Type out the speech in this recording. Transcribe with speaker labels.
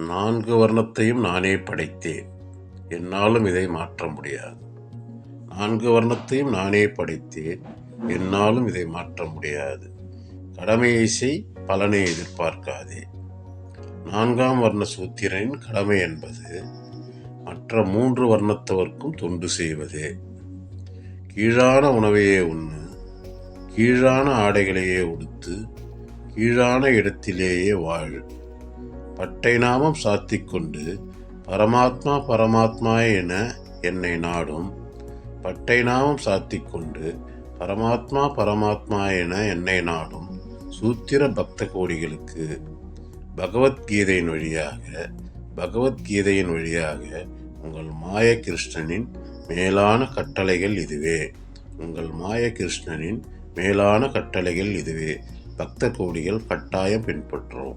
Speaker 1: நான்கு வர்ணத்தையும் நானே படைத்தேன். என்னாலும் இதை மாற்ற முடியாது. நான்கு வர்ணத்தையும் நானே படைத்தேன். என்னாலும் இதை மாற்ற முடியாது. கடமையை செய் பலனை எதிர்பார்க்காதே. நான்காம் வர்ண சூத்திரனின் கடமை என்பது மற்ற மூன்று வர்ணத்தவர்க்கும் தொண்டு செய்வதே. கீழான உணவையே உண்ணு கீழான ஆடைகளையே உடுத்து கீழான இடத்திலேயே வாழ். பட்டை நாமம் சாத்திக்கொண்டு பரமாத்மா பரமாத்மா என என்னை நாடும். பட்டை நாமம் சாத்திக் கொண்டு பரமாத்மா பரமாத்மா என என்னை நாடும். சூத்திர பக்த கோடிகளுக்கு பகவத்கீதையின் வழியாக பகவத்கீதையின் வழியாக உங்கள் மாய கிருஷ்ணனின் மேலான கட்டளைகள் இதுவே. உங்கள் மாய கிருஷ்ணனின் மேலான கட்டளைகள் இதுவே. பக்த கோடிகள் கட்டாயம் பின்பற்றுவோம்.